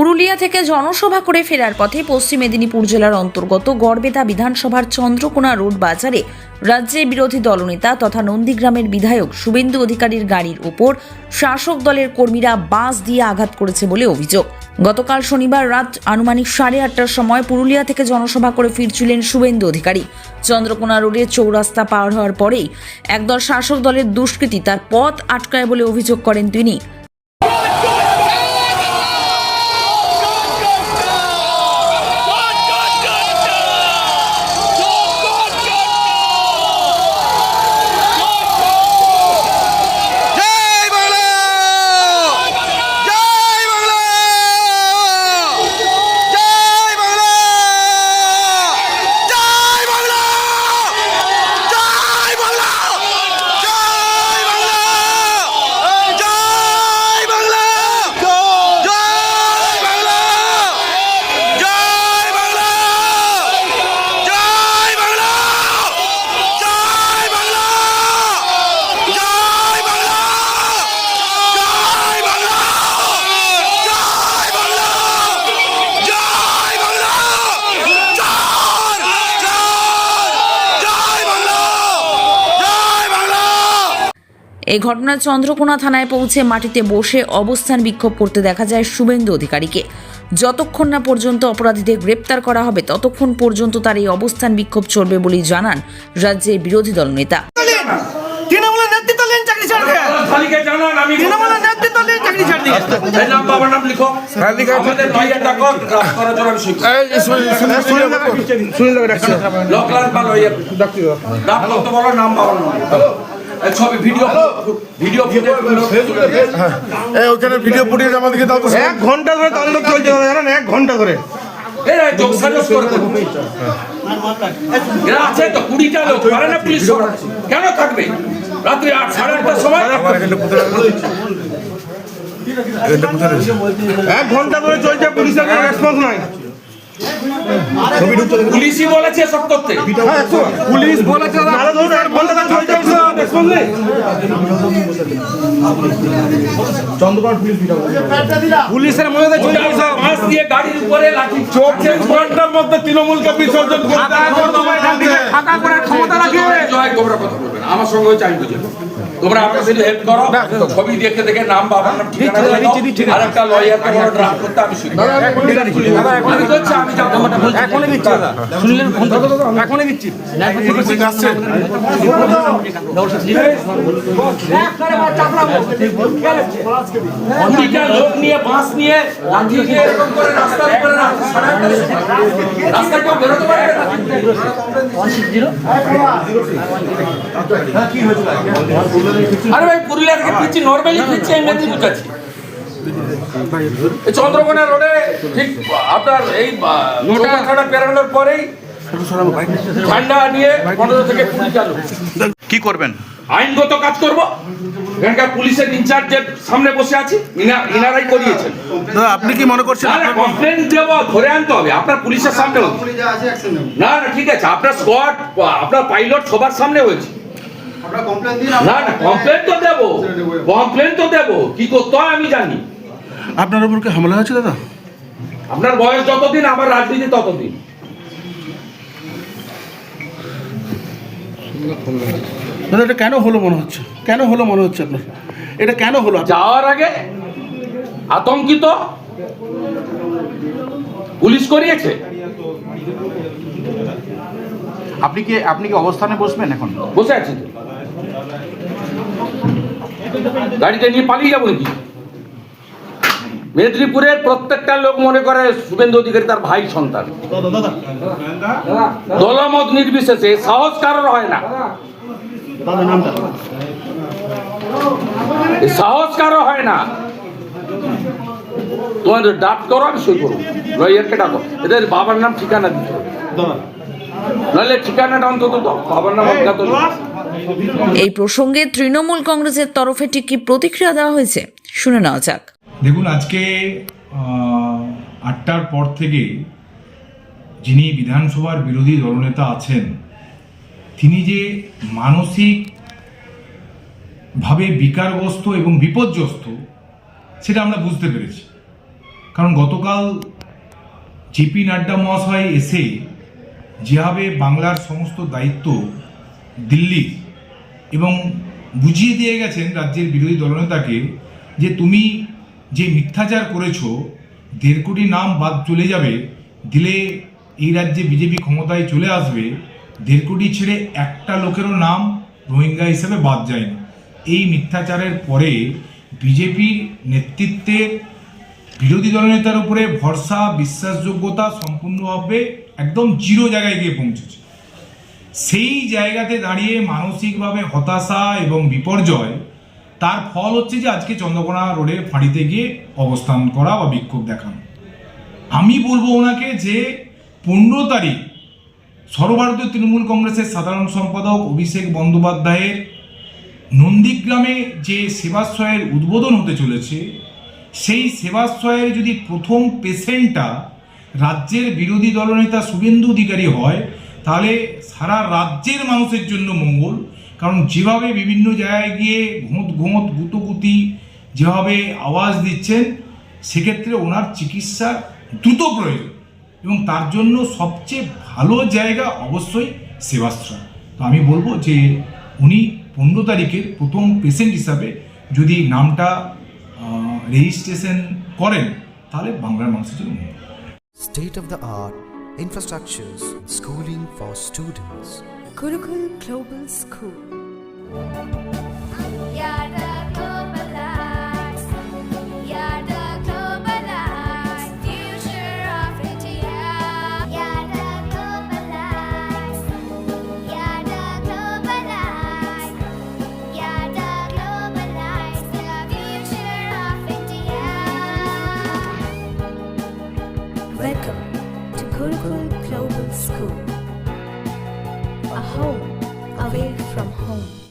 পুরুলিয়া থেকে জনসভা করে ফেরার পথে পশ্চিম মেদিনীপুর জেলার অন্তর্গত গড়বেতা বিধানসভার চন্দ্রকোনা রোড বাজারে রাজ্যে বিরোধী দলনেতা তথা নন্দীগ্রামের বিধায়ক শুভেন্দু অধিকারীর গাড়ির ওপর শাসক দলের কর্মীরা বাস দিয়ে আঘাত করেছে বলে অভিযোগ। গতকাল শনিবার রাত আনুমানিক সাড়ে আটটার সময় পুরুলিয়া থেকে জনসভা করে ফিরছিলেন শুভেন্দু অধিকারী। চন্দ্রকোনা রোডের চৌরাস্তা পার হওয়ার পরেই একদল শাসক দলের দুষ্কৃতী তার পথ আটকায় বলে অভিযোগ করেন তিনি। এই ঘটনায় চন্দ্রকোনা থানায় পৌঁছে মাটিতে বসে অবস্থান বিক্ষোভ করতে দেখা যায় শুভেন্দু অধিকারীকে যতক্ষণ না পর্যন্ত অপরাধীদের গ্রেপ্তার করা হবে ততক্ষণ পর্যন্ত তার এই অবস্থান বিক্ষোভ চলবে বলেই জানান রাজ্যের বিরোধী দল নেতা নাম ছবি ভিডিও ভিডিও ওখানে ভিডিও ফুটেজ আমাদেরকে দাও এক ঘণ্টা ধরে তাণ্ডব চলছে জানেন? এক ঘণ্টা ধরে। কুড়িটা না কেন আট সাড়ে আটটার সময়? এক ঘণ্টা ধরে চলছে পুলিশের রেসপন্স নাই। পুলিশই বলেছে সব করতে। পুলিশ বলেছে পুলিশের মনে হয় দিয়ে গাড়ির উপরে লাঠি। চব্বিশ ঘণ্টার মধ্যে তৃণমূলকে বিসর্জন করে ফাঁকা করার ক্ষমতা জয় তোমরা কথা বলবে আমার সঙ্গে চাই বুঝে তোমরা আমাকে শুধু হেল্প করো ছবি দেখে দেখে নাম বাবার নাম ঠিকানা। আর একটা লয়ার কে বলো ড্রাফট করতে আমি শুনি। আমি করছি আমি যাব এখনই দিচ্ছি। শুনলেন ফোন এখনই দিচ্ছি। লোক নিয়ে বাঁশ নিয়ে লাঠি নিয়ে এরকম করে রাস্তার উপরে। রাস্তায় কেউ বেরোতে পারবে না। আরে ভাই পুরুলিয়ার থেকে ফিরছি নর্মালি ফিরছি, আমি মেদিনীপুর এই চন্দ্রকোনা রোডে ঠিক আপনার এই চৌমাথাটা পেরানোর পরেই ঠান্ডা নিয়ে পনেরো থেকে কুড়ি চালু কি করবেন? আইনগত কাজ করব। এখানকার পুলিশের ইনচার্জের সামনে বসে আছি। ইনা- ইনারাই করিয়েছেন। আপনি কি মনে করছেন কমপ্লেন দেবো ধরে আনতে হবে। আপনার পুলিশের সামনে না না ঠিক আছে। আপনার স্কোয়াড আপনার পাইলট সবার সামনে হয়েছে। না না কমপ্লেন তো দেবো। কমপ্লেন তো দেবো। কি করতে হয় আমি জানি। আপনার উপর কি হামলা হয়েছে দাদা? আপনার বয়স যতদিন আমার রাজনীতি ততদিন। দাদা এটা কেন হলো মনে হচ্ছে? কেন হলো মনে হচ্ছে আপনার? এটা কেন হলো যাওয়ার আগে আতঙ্কিত? পুলিশ করিয়েছে? আপনি কি আপনি কি অবস্থানে বসবেন এখন? বসে আছেন গাড়িটা নিয়ে পালিয়ে যাব নাকি? মেদিনীপুরের প্রত্যেকটা লোক মনে করে শুভেন্দু অধিকারী তার ভাই সন্তান। দলমত নির্বিশেষে, সাহস কারোর হয় না। সাহস কারও হয় না। তোমাদের ডাক করো, আমি সই করব। লয়ারকে ডাকো? এদের বাবার নাম ঠিকানা দিতে নাহলে ঠিকানাটা অন্তত বাবার নাম অজ্ঞাত এই প্রসঙ্গে তৃণমূল কংগ্রেসের তরফে ঠিক কি প্রতিক্রিয়া দেওয়া হয়েছে, শুনে নেওয়া যাক। দেখুন, আজকে আটটার পর থেকে যিনি বিধানসভার বিরোধী দলনেতা আছেন, তিনি যে মানসিক ভাবে বিকারগ্রস্ত এবং বিপর্যস্ত, সেটা আমরা বুঝতে পেরেছি। কারণ গতকাল জেপি নাড্ডা মহাশয় এসে যেভাবে বাংলার সমস্ত দায়িত্ব দিল্লি এবং বুঝিয়ে দিয়ে গেছেন রাজ্যের বিরোধী দলনেতাকে যে তুমি যে মিথ্যাচার করেছ, দেড় কোটি নাম বাদ চলে যাবে, দিলে এই রাজ্যে বিজেপি ক্ষমতায় চলে আসবে, দেড় কোটি ছেড়ে একটা লোকেরও নাম রোহিঙ্গা হিসেবে বাদ যায় না। এই মিথ্যাচারের পরে বিজেপির নেতৃত্বে বিরোধী দলনেতার উপরে ভরসা, বিশ্বাসযোগ্যতা সম্পূর্ণভাবে একদম জিরো জায়গায় গিয়ে পৌঁছেছে। সেই জায়গাতে দাঁড়িয়ে মানসিকভাবে হতাশা এবং বিপর্যয় তার ফল হচ্ছে যে আজকে চন্দ্রকোনা রোডের ফাঁড়িতে গিয়ে অবস্থান করা বা বিক্ষোভ দেখানো। আমি বলব ওনাকে যে পনেরো তারিখ সর্বভারতীয় তৃণমূল কংগ্রেসের সাধারণ সম্পাদক অভিষেক বন্দ্যোপাধ্যায়ের নন্দীগ্রামে যে সেবাশ্রয়ের উদ্বোধন হতে চলেছে, সেই সেবাশ্রয়ের যদি প্রথম পেশেন্টটা রাজ্যের বিরোধী দলনেতা শুভেন্দু অধিকারী হয়, তাহলে সারা রাজ্যের মানুষের জন্য মঙ্গল। কারণ যেভাবে বিভিন্ন জায়গায় গিয়ে ঘোঁত ঘোঁত গুতগুতি যেভাবে আওয়াজ দিচ্ছেন সেক্ষেত্রে ওনার চিকিৎসার দ্রুত প্রয়োজন এবং তার জন্য সবচেয়ে ভালো জায়গা অবশ্যই সেবাশ্রয় তো আমি বলব যে উনি পনেরো তারিখের প্রথম পেশেন্ট হিসাবে যদি নামটা রেজিস্ট্রেশন করেন তাহলে বাংলার মানুষের জন্য। State of the art infrastructures, schooling for students. Gurukul Global School. Yada globalize, yada globalize, future of India. Yada yada yada the future of India. Welcome to Gurukul Global School. Home away from home.